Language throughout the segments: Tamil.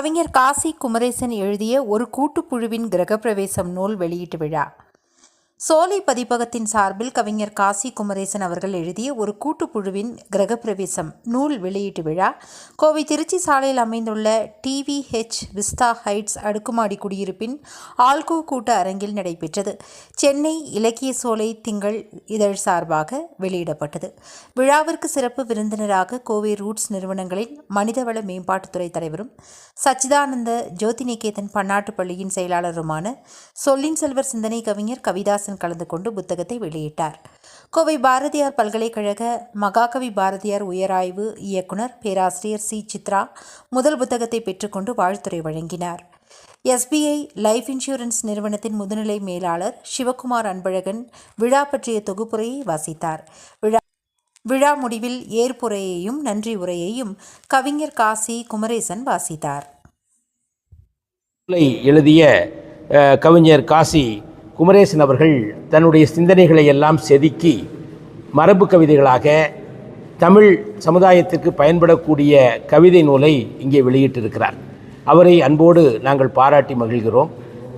கவிஞர் காசி குமரேசன் எழுதிய ஒரு கூட்டுப்புழுவின் கிரகப்பிரவேசம் நூல் வெளியீட்டு விழா. சோலை பதிப்பகத்தின் சார்பில் கவிஞர் காசி குமரேசன் அவர்கள் எழுதிய ஒரு கூட்டுப்புழுவின் கிரகப்பிரவேசம் நூல் வெளியீட்டு விழா. கோவை திருச்சி சாலையில் அமைந்துள்ள டிவிஹெச் விஸ்தா ஹைட்ஸ் அடுக்குமாடி குடியிருப்பின் ஆல்கோ கூட்ட அரங்கில் நடைபெற்றது. சென்னை இலக்கிய சோலை திங்கள் இதழ் சார்பாக வெளியிடப்பட்டது. விழாவிற்கு சிறப்பு விருந்தினராக கோவை ரூட்ஸ் நிறுவனங்களின் மனிதவள மேம்பாட்டுத்துறை தலைவரும் சச்சிதானந்த ஜோதிநிகேதன் பன்னாட்டு பள்ளியின் செயலாளருமான சொல்லின் செல்வர் சிந்தனை கவிஞர் கவிதாசன் கலந்து கொண்டு புத்தகத்தை வெளியிட்டார். கோவை பாரதியார் பல்கலைக்கழக மகாகவி பாரதியார் உயராய்வு இயக்குனர் பேராசிரியர் சி. சித்ரா முதல் புத்தகத்தை பெற்றுக்கொண்டு வாழ்த்துறை வழங்கினார். எஸ்பிஐ லைஃப் இன்சூரன்ஸ் நிறுவனத்தின் முதுநிலை மேலாளர் சிவகுமார் அன்பழகன் விழா பற்றிய தொகுப்புரையை வாசித்தார். விழா விழா முடிவில் ஏற்புரையையும் நன்றி உரையையும் கவிஞர் காசி குமரேசன் வாசித்தார். எழுதிய கவிஞர் காசி குமரேசன் அவர்கள் தன்னுடைய சிந்தனைகளை எல்லாம் செதுக்கி மரபு கவிதைகளாக தமிழ் சமுதாயத்திற்கு பயன்படக்கூடிய கவிதை நூலை இங்கே வெளியிட்டிருக்கிறார். அவரை அன்போடு நாங்கள் பாராட்டி மகிழ்கிறோம்.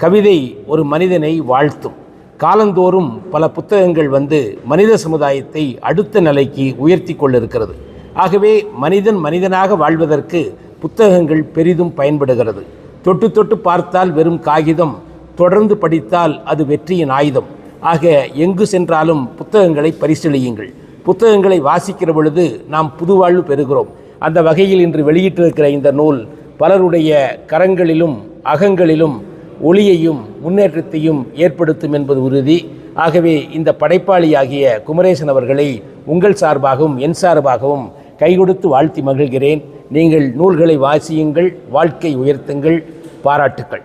கவிதை ஒரு மனிதனை வாழ்த்தும். காலந்தோறும் பல புத்தகங்கள் வந்து மனித சமுதாயத்தை அடுத்த நிலைக்கு உயர்த்தி கொண்டிருக்கிறது. ஆகவே மனிதன் மனிதனாக வாழ்வதற்கு புத்தகங்கள் பெரிதும் பயன்படுகிறது. தொட்டு தொட்டு பார்த்தால் வெறும் காகிதம் தொடர்ந்து படித்தால் அது வெற்றியின் ஆயுதம். ஆக எங்கு சென்றாலும் புத்தகங்களை பரிசீலியுங்கள். புத்தகங்களை வாசிக்கிற பொழுது நாம் புதுவாழ்வு பெறுகிறோம். அந்த வகையில் இன்று வெளியிட்டிருக்கிற இந்த நூல் பலருடைய கரங்களிலும் அகங்களிலும் ஒளியையும் முன்னேற்றத்தையும் ஏற்படுத்தும் என்பது உறுதி. ஆகவே இந்த படைப்பாளியாகிய குமரேசன் அவர்களை உங்கள் சார்பாகவும் என் சார்பாகவும் கைகொடுத்து வாழ்த்தி மகிழ்கிறேன். நீங்கள் நூல்களை வாசியுங்கள் வாழ்க்கை உயர்த்துங்கள் பாராட்டுக்கள்.